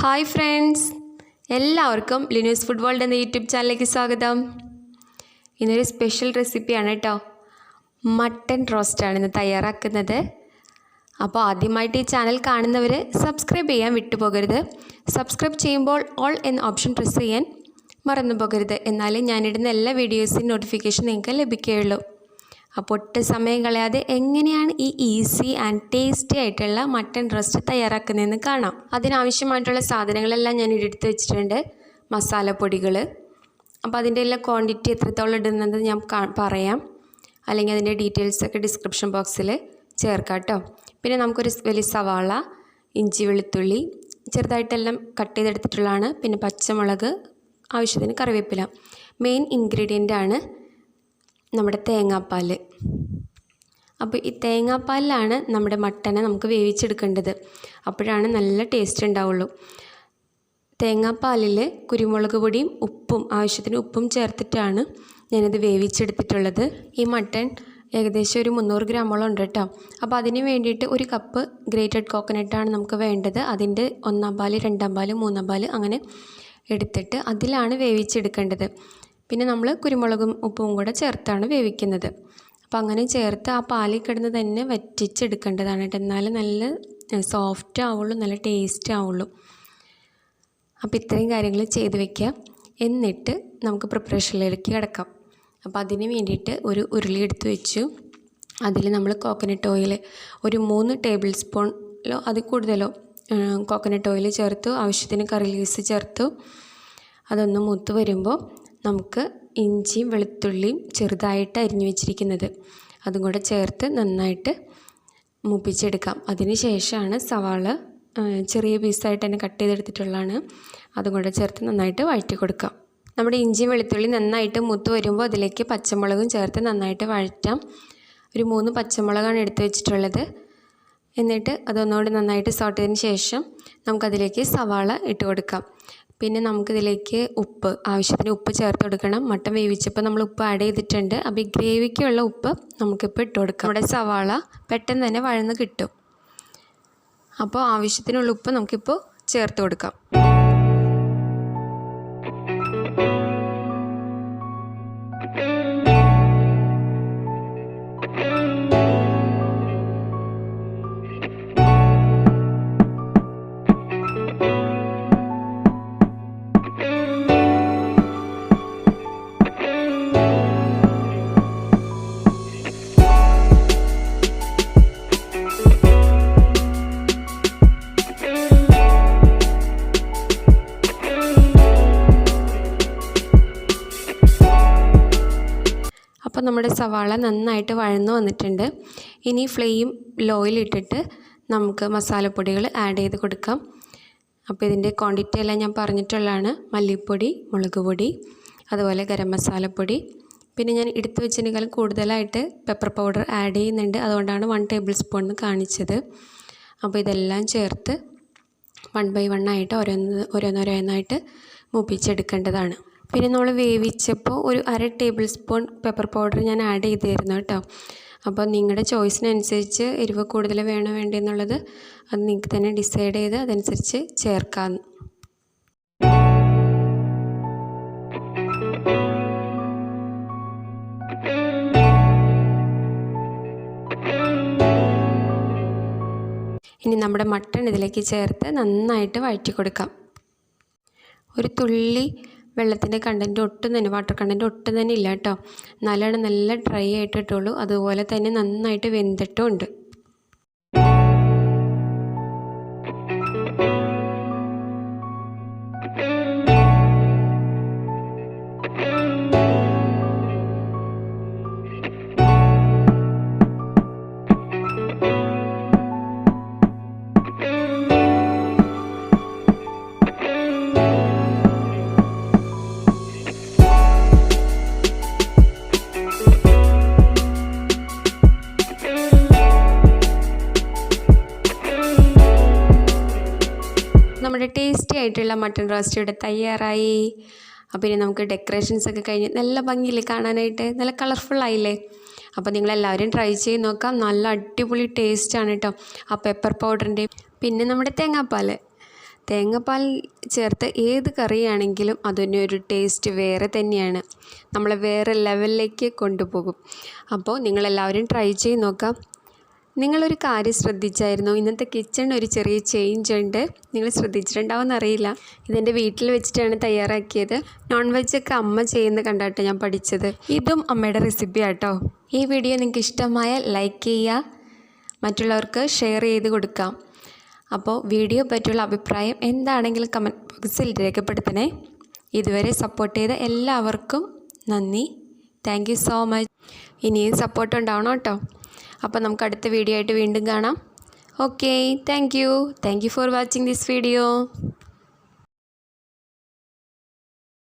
Hi friends. എല്ലാവർക്കും Linu's food world എന്ന YouTube ചാനലിലേക്ക് സ്വാഗതം. ഇന്നൊരു സ്പെഷ്യൽ റെസിപ്പിയാണ് കേട്ടോ മട്ടൻ റോസ്റ്റാണ് ഇന്ന് തയ്യാറാക്കുന്നത്. അപ്പോൾ ആദ്യമായിട്ട് ഈ ചാനൽ കാണുന്നവർ സബ്സ്ക്രൈബ് ചെയ്യാൻ വിട്ടുപോകരുത്. സബ്സ്ക്രൈബ് ചെയ്യുമ്പോൾ ഓൾ എന്ന ഓപ്ഷൻ പ്രസ് ചെയ്യാൻ മറന്നു പോകരുത് എന്നാലേ ഞാനിടുന്ന എല്ലാ വീഡിയോസിന്റെ നോട്ടിഫിക്കേഷൻ നിങ്ങൾക്ക് ലഭിക്കുകയുള്ളൂ. അപ്പോൾ ഒട്ടും സമയം കളയാതെ എങ്ങനെയാണ് ഈ ഈസി ആൻഡ് ടേസ്റ്റി ആയിട്ടുള്ള മട്ടൺ റസ്റ്റ് തയ്യാറാക്കുന്നതെന്ന് കാണാം. അതിനാവശ്യമായിട്ടുള്ള സാധനങ്ങളെല്ലാം ഞാൻ എടുത്ത് വെച്ചിട്ടുണ്ട്. മസാലപ്പൊടികൾ അപ്പോൾ അതിന്റെ എല്ലാം ക്വാണ്ടിറ്റി എത്രത്തോളം ഇടുന്നത് ഞാൻ പറയാം. അല്ലെങ്കിൽ അതിന്റെ ഡീറ്റെയിൽസൊക്കെ ഡിസ്ക്രിപ്ഷൻ ബോക്സിൽ ചേർക്കാം കേട്ടോ പിന്നെ നമുക്കൊരു വലിയ സവാള ഇഞ്ചി വെളുത്തുള്ളി ചെറുതായിട്ടെല്ലാം കട്ട് ചെയ്തെടുത്തിട്ടുള്ളതാണ്. പിന്നെ പച്ചമുളക് ആവശ്യത്തിന് കറിവേപ്പില. മെയിൻ ഇൻഗ്രീഡിയന്റ് ആണ് നമ്മുടെ തേങ്ങാപ്പാൽ അപ്പോൾ ഈ തേങ്ങാപ്പാലിലാണ് നമ്മുടെ മട്ടനെ നമുക്ക് വേവിച്ചെടുക്കേണ്ടത്. അപ്പോഴാണ് നല്ല ടേസ്റ്റ് ഉണ്ടാവുള്ളൂ. തേങ്ങാപ്പാലിൽ കുരുമുളക് പൊടിയും ഉപ്പും ആവശ്യത്തിന് ഉപ്പും ചേർത്തിട്ടാണ് ഞാനത് വേവിച്ചെടുത്തിട്ടുള്ളത്. ഈ മട്ടൺ ഏകദേശം ഒരു മുന്നൂറ് ഗ്രാമോളം ഉണ്ട് കേട്ടോ. അപ്പോൾ അതിന് വേണ്ടിയിട്ട് ഒരു കപ്പ് ഗ്രേറ്റഡ് കോക്കനട്ടാണ് നമുക്ക് വേണ്ടത്. അതിന്റെ ഒന്നാം പാൽ രണ്ടാം പാൽ മൂന്നാം പാൽ അങ്ങനെ എടുത്തിട്ട് അതിലാണ് വേവിച്ചെടുക്കേണ്ടത്. പിന്നെ നമ്മൾ കുരുമുളകും ഉപ്പും കൂടെ ചേർത്താണ് വേവിക്കുന്നത്. അപ്പോൾ അങ്ങനെ ചേർത്ത് ആ പാലിൽ കിടന്ന് തന്നെ വറ്റിച്ചെടുക്കേണ്ടതാണ് കേട്ടോ. എന്നാലും നല്ല സോഫ്റ്റ് ആവുള്ളൂ നല്ല ടേസ്റ്റ് ആവുള്ളൂ. അപ്പോൾ ഇത്രയും കാര്യങ്ങൾ ചെയ്ത് വെക്കുക എന്നിട്ട് നമുക്ക് പ്രിപ്പറേഷനിലേക്ക് കിടക്കാം. അപ്പോൾ അതിന് വേണ്ടിയിട്ട് ഒരു ഉരുളി എടുത്ത് വെച്ചു. അതിൽ നമ്മൾ കോക്കനട്ട് ഓയിൽ ഒരു മൂന്ന് ടേബിൾ സ്പൂണിലോ അതിൽ കൂടുതലോ കോക്കനട്ട് ഓയിൽ ചേർത്തു. ആവശ്യത്തിന് കറി ലീവ്സ് ചേർത്തു. അതൊന്ന് മൂത്ത് വരുമ്പോൾ നമുക്ക് ഇഞ്ചിയും വെളുത്തുള്ളിയും ചെറുതായിട്ട് അരിഞ്ഞു വെച്ചിരിക്കുന്നത്. അതും കൂടെ ചേർത്ത് നന്നായിട്ട് മൂപ്പിച്ചെടുക്കാം. അതിന് ശേഷമാണ് സവാള ചെറിയ പീസായിട്ട് തന്നെ കട്ട് ചെയ്തെടുത്തിട്ടുള്ളതാണ്. അതും കൂടെ ചേർത്ത് നന്നായിട്ട് വഴറ്റി കൊടുക്കാം. നമ്മുടെ ഇഞ്ചിയും വെളുത്തുള്ളി നന്നായിട്ട് മൂത്ത് വരുമ്പോൾ അതിലേക്ക് പച്ചമുളകും ചേർത്ത് നന്നായിട്ട് വഴറ്റാം. ഒരു മൂന്ന് പച്ചമുളകാണ് എടുത്തു വെച്ചിട്ടുള്ളത്. എന്നിട്ട് അതൊന്നുകൂടി നന്നായിട്ട് സോട്ട് ചെയ്തതിന് ശേഷം നമുക്കതിലേക്ക് സവാള ഇട്ട് കൊടുക്കാം. പിന്നെ നമുക്കിതിലേക്ക് ഉപ്പ് ആവശ്യത്തിന് ഉപ്പ് ചേർത്ത് കൊടുക്കണം. മട്ടൻ വേവിച്ചപ്പോൾ നമ്മൾ ഉപ്പ് ആഡ് ചെയ്തിട്ടുണ്ട്. അപ്പോൾ ഈ ഗ്രേവിക്കുള്ള ഉപ്പ് നമുക്കിപ്പോൾ ഇട്ട് കൊടുക്കാം. നമ്മുടെ സവാള പെട്ടെന്ന് തന്നെ വഴന്ന് കിട്ടും. അപ്പോൾ ആവശ്യത്തിനുള്ള ഉപ്പ് നമുക്കിപ്പോൾ ചേർത്ത് കൊടുക്കാം. അപ്പോൾ നമ്മുടെ സവാള നന്നായിട്ട് വഴന്നു വന്നിട്ടുണ്ട്. ഇനി ഫ്ലെയിം ലോയിലിട്ടിട്ട് നമുക്ക് മസാലപ്പൊടികൾ ആഡ് ചെയ്ത് കൊടുക്കാം. അപ്പോൾ ഇതിന്റെ ക്വാണ്ടിറ്റി എല്ലാം ഞാൻ പറഞ്ഞിട്ടുള്ളതാണ്. മല്ലിപ്പൊടി മുളക് പൊടി അതുപോലെ ഗരം മസാലപ്പൊടി. പിന്നെ ഞാൻ എടുത്തു വെച്ചതിനേക്കാൾ കൂടുതലായിട്ട് പെപ്പർ പൗഡർ ആഡ് ചെയ്യുന്നുണ്ട്. അതുകൊണ്ടാണ് വൺ ടേബിൾ സ്പൂൺ എന്ന് കാണിച്ചത്. അപ്പോൾ ഇതെല്ലാം ചേർത്ത് വൺ ബൈ വൺ ആയിട്ട് ഓരോന്ന് ഓരോന്നോരോന്നായിട്ട് മൂപ്പിച്ചെടുക്കേണ്ടതാണ്. പിന്നെ നമ്മൾ വേവിച്ചപ്പോൾ ഒരു അര ടേബിൾ സ്പൂൺ പെപ്പർ പൗഡർ ഞാൻ ആഡ് ചെയ്തിരുന്നു കേട്ടോ. അപ്പോൾ നിങ്ങളുടെ ചോയ്സിനനുസരിച്ച് എരിവ് കൂടുതൽ വേണോ വേണ്ടെന്നുള്ളത് അത് നിങ്ങൾക്ക് തന്നെ ഡിസൈഡ് ചെയ്ത് അതനുസരിച്ച് ചേർക്കാം. ഇനി നമ്മുടെ മട്ടൺ ഇതിലേക്ക് ചേർത്ത് നന്നായിട്ട് വഴറ്റി കൊടുക്കാം. ഒരു തുള്ളി വെള്ളത്തിന്റെ കണ്ടന്റ് ഒട്ടും തന്നെ വാട്ടർ കണ്ടന്റ് ഒട്ടും തന്നെ ഇല്ല കേട്ടോ. നല്ലോണം നല്ല ഡ്രൈ ആയിട്ടിട്ടുള്ളൂ അതുപോലെ തന്നെ നന്നായിട്ട് വെന്തിട്ടും ഉണ്ട്. നമ്മുടെ ടേസ്റ്റി ആയിട്ടുള്ള മട്ടൺ റോസ്റ്റ് ഇവിടെ തയ്യാറായി. അപ്പോൾ ഇനി നമുക്ക് ഡെക്കറേഷൻസ് ഒക്കെ കഴിഞ്ഞ് നല്ല ഭംഗിയില്ലേ കാണാനായിട്ട്? നല്ല കളർഫുൾ ആയില്ലേ? അപ്പോൾ നിങ്ങളെല്ലാവരും ട്രൈ ചെയ്ത് നോക്കാം. നല്ല അടിപൊളി ടേസ്റ്റ് ആണ് കേട്ടോ ആ പെപ്പർ പൗഡറിന്റെ പിന്നെ നമ്മുടെ തേങ്ങാപ്പാൽ തേങ്ങാപ്പാൽ ചേർത്ത് ഏത് കറിയാണെങ്കിലും അതിന് ഒരു ടേസ്റ്റ് വേറെ തന്നെയാണ്. നമ്മളെ വേറെ ലെവലിലേക്ക് കൊണ്ടുപോകും. അപ്പോൾ നിങ്ങളെല്ലാവരും ട്രൈ ചെയ്ത് നോക്കാം. നിങ്ങളൊരു കാര്യം ശ്രദ്ധിച്ചായിരുന്നു? ഇന്നത്തെ കിച്ചൺ ഒരു ചെറിയ ചേഞ്ച് ഉണ്ട്. നിങ്ങൾ ശ്രദ്ധിച്ചിട്ടുണ്ടാവുമെന്ന് അറിയില്ല ഇതെന്റെ വീട്ടിൽ വെച്ചിട്ടാണ് തയ്യാറാക്കിയത്. നോൺ വെജൊക്കെ അമ്മ ചെയ്യുന്ന കണ്ടാട്ടോ ഞാൻ പഠിച്ചത്. ഇതും അമ്മയുടെ റെസിപ്പി ആട്ടോ. ഈ വീഡിയോ നിങ്ങൾക്ക് ഇഷ്ടമായ ലൈക്ക് ചെയ്യുക. മറ്റുള്ളവർക്ക് ഷെയർ ചെയ്ത് കൊടുക്കാം. അപ്പോൾ വീഡിയോ പറ്റിയുള്ള അഭിപ്രായം എന്താണെങ്കിലും കമന്റ് ബോക്സിൽ രേഖപ്പെടുത്തണേ. ഇതുവരെ സപ്പോർട്ട് ചെയ്ത എല്ലാവർക്കും നന്ദി. താങ്ക് സോ മച്ച് ഇനിയും സപ്പോർട്ട് ഉണ്ടാവണം കേട്ടോ. അപ്പോൾ നമുക്ക് അടുത്ത വീഡിയോ ആയിട്ട് വീണ്ടും കാണാം. Okay thank you thank you for watching this video